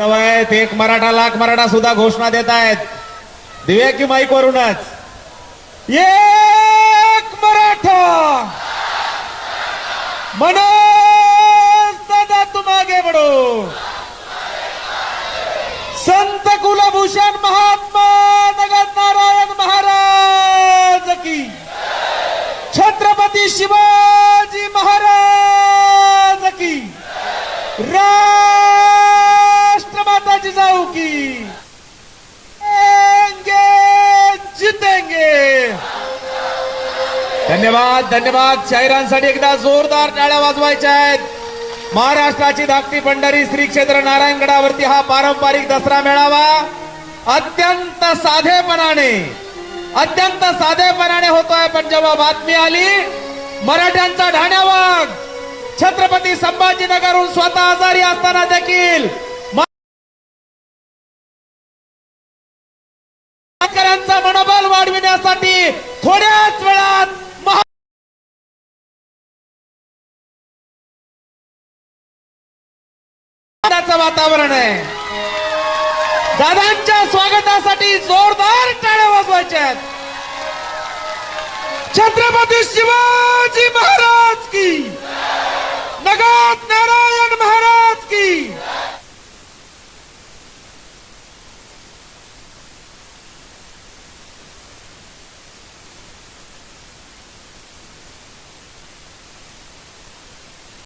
आहेत एक मराठा लाख मराठा सुद्धा घोषणा देत आहेत. दिव्या की माईक वरूनच एक मराठा! मनोज दादा तुम आगे संत कुलभूषण महात्मा नगर नारायण महाराज की. छत्रपती शिवाजी महाराज की. रा जिजाऊ की. जितेंगे. धन्यवाद धन्यवाद. शाहिरांसाठी एकदा जोरदार टाळ्या वाजवायच्या आहेत. महाराष्ट्राची धाकटी पंढरी श्री क्षेत्र नारायणगडावरती हा पारंपरिक दसरा मेळावा अत्यंत साधेपणाने अत्यंत साधेपणाने होतोय. पण जेव्हा बातमी आली मराठ्यांचा ढाण्यावाग. छत्रपती संभाजीनगरहून स्वतः आजारी असताना देखील शेतकऱ्यांचं मनोबल वाढविण्यासाठी थोड्याच वेळात वातावरण आहे. दादांच्या स्वागतासाठी जोरदार टाळ्या वाजवायच्या आहेत. छत्रपती शिवाजी महाराज!